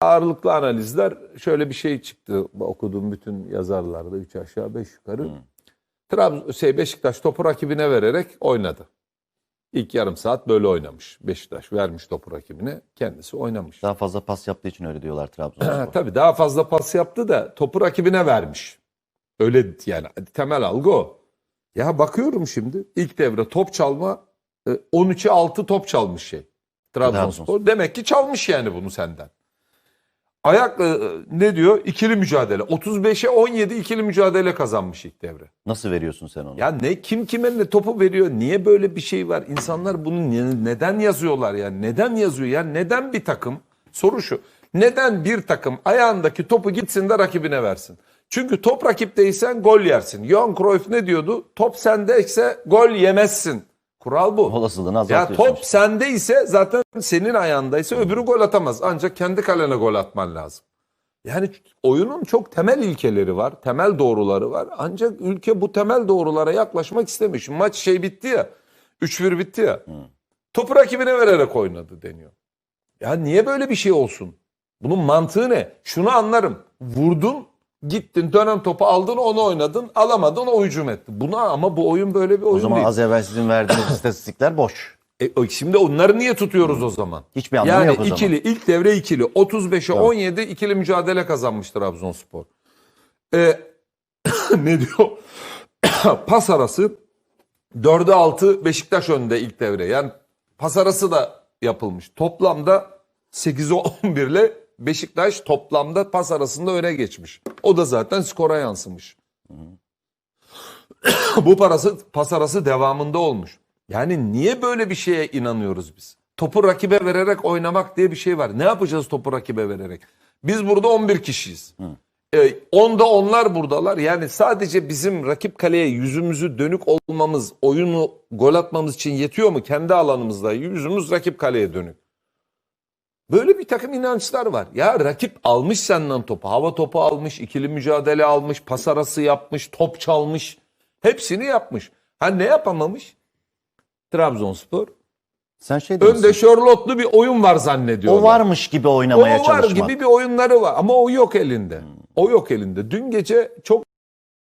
ağırlıklı analizler şöyle bir şey çıktı. Okuduğum bütün yazarlarda 3 aşağı 5 yukarı. Trabzon, şey, Beşiktaş topu rakibine vererek oynadı. İlk yarım saat böyle oynamış. Beşiktaş vermiş topu rakibine. Kendisi oynamış. Daha fazla pas yaptığı için öyle diyorlar Trabzonspor. Tabii daha fazla pas yaptı da topu rakibine vermiş. Öyle yani temel algı o. Ya bakıyorum şimdi ilk devre top çalma e, 13'e 6 top çalmış şey. Trabzonspor. Trabzonspor. Demek ki çalmış yani bunu senden. Ayak e, ne diyor? İkili mücadele. 35'e 17 ikili mücadele kazanmış ilk devre. Nasıl veriyorsun sen onu? Ya ne kim kime ne topu veriyor? Niye böyle bir şey var? İnsanlar bunu ne- neden yazıyorlar yani? Neden yazıyor? Yani neden bir takım? Soru şu. Neden bir takım ayağındaki topu gitsin de rakibine versin? Çünkü top rakipteysen gol yersin. Johan Cruyff ne diyordu? Top sendeyse gol yemezsin. Kural bu. Olasılığını Ya azaltıyorsun. top sende ise zaten senin ayağındaysa öbürü gol atamaz. Ancak kendi kalene gol atman lazım. Yani oyunun çok temel ilkeleri var, temel doğruları var. Ancak ülke bu temel doğrulara yaklaşmak istemiş. Maç şey bitti ya, 3-1 bitti ya. Topu rakibine vererek oynadı deniyor. Ya niye böyle bir şey olsun? Bunun mantığı ne? Şunu anlarım. Vurdun, gittin, dönen topu aldın, onu oynadın, alamadın, o hücum etti. Buna ama bu oyun böyle bir oyun o zaman değil. az evvel sizin verdiğiniz istatistikler boş. E, şimdi onları niye tutuyoruz o zaman? Hiçbir anlamı yani yok o zaman. ikili, ilk devre ikili. 35'e Tamam. 17 ikili mücadele kazanmış Trabzonspor. E, ne diyor? pas arası 4'e 6 Beşiktaş önde ilk devre. Yani pas arası da yapılmış. Toplamda 8'e 11 ile Beşiktaş toplamda pas arasında öne geçmiş. O da zaten skora yansımış. Bu parası pas arası devamında olmuş. Yani niye böyle bir şeye inanıyoruz biz? Topu rakibe vererek oynamak diye bir şey var. Ne yapacağız topu rakibe vererek? Biz burada 11 kişiyiz. E, 10'da onlar buradalar. Yani sadece bizim rakip kaleye yüzümüzü dönük olmamız, oyunu gol atmamız için yetiyor mu? Kendi alanımızda yüzümüz rakip kaleye dönük. Böyle bir takım inançlar var. Ya rakip almış senden topu. Hava topu almış, ikili mücadele almış, pas arası yapmış, top çalmış. Hepsini yapmış. Ha ne yapamamış? Trabzonspor. Sen şey diyorsun. Önde Charlotte'lu bir oyun var zannediyorlar. o varmış gibi O oynamaya var çalışmak. gibi bir oyunları var ama o yok elinde. O yok elinde. Dün gece çok